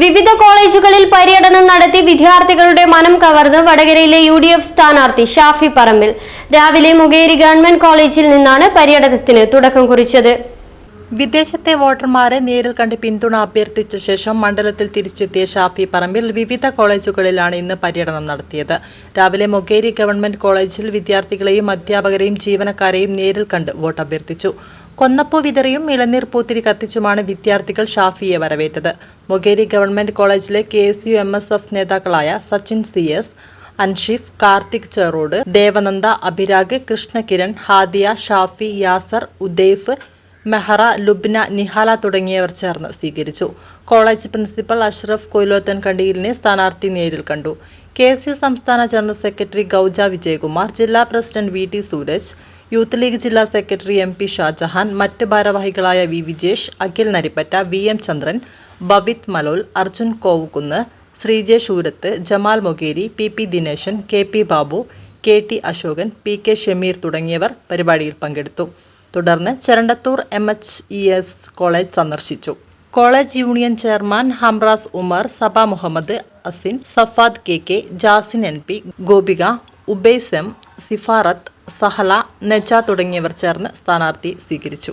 വിവിധ കോളേജുകളിൽ പര്യടനം നടത്തി വിദ്യാർത്ഥികളുടെ മനം കവർന്ന് വടകരയിലെ യു ഡി എഫ് സ്ഥാനാർത്ഥി ഷാഫി പറമ്പിൽ. രാവിലെ മുകേരി ഗവൺമെന്റ് കോളേജിൽ നിന്നാണ് പര്യടനത്തിന് തുടക്കം കുറിച്ചത്. വിദേശത്തെ വോട്ടർമാരെ നേരിൽ കണ്ട് പിന്തുണ അഭ്യർത്ഥിച്ച ശേഷം മണ്ഡലത്തിൽ തിരിച്ചെത്തിയ ഷാഫി പറമ്പിൽ വിവിധ കോളേജുകളിലാണ് ഇന്ന് പര്യടനം നടത്തിയത്. രാവിലെ മൊകേരി ഗവൺമെന്റ് കോളേജിൽ വിദ്യാർത്ഥികളെയും അധ്യാപകരെയും ജീവനക്കാരെയും നേരിൽ കണ്ട് വോട്ട് അഭ്യർത്ഥിച്ചു കൊന്നപ്പൂ വിതറിയും ഇളനീർ പൂത്തിരി കത്തിച്ചുമാണ് വിദ്യാർത്ഥികൾ ഷാഫിയെ വരവേറ്റത്. മൊകേരി ഗവൺമെന്റ് കോളേജിലെ K S U M S F നേതാക്കളായ സച്ചിൻ സി എസ് അൻഷിഫ് കാർത്തിക് ചെറോഡ് ദേവനന്ദ അഭിരാഗ് കൃഷ്ണകിരൺ ഹാദിയ ഷാഫി യാസർ ഉദൈഫ് മെഹറ ലുബ്ന നിഹാല തുടങ്ങിയവർ ചേർന്ന് സ്വീകരിച്ചു. കോളേജ് പ്രിൻസിപ്പൽ അഷ്റഫ് കൊയിലോത്തൻ കണ്ടിയിലിനെ സ്ഥാനാർത്ഥി നേരിൽ കണ്ടു. കെ എസ് യു സംസ്ഥാന ജനറൽ സെക്രട്ടറി ഗൗജ വിജയകുമാർ ജില്ലാ president V T Sooraj youth league ജില്ലാ സെക്രട്ടറി എം പി ഷാജഹാൻ മറ്റ് ഭാരവാഹികളായ V Vijesh Akhil Narippatta V M Chandran Bavith Malol Arjun Kovukunnu Sreejesh Oorath Jamal Mokeri P P Dineshan K P Babu K T Ashokan P K Shameer തുടങ്ങിയവർ പരിപാടിയിൽ പങ്കെടുത്തു. തുടർന്ന് Cherandathoor M H E S college സന്ദർശിച്ചു. College union chairman Hamraz Umar Saba Muhammad Asin Safad K K Jasin N P Gopika Ubais M Sifarath Sahala Naja തുടങ്ങിയവർ ചേർന്ന് സ്ഥാനാർത്ഥി സ്വീകരിച്ചു.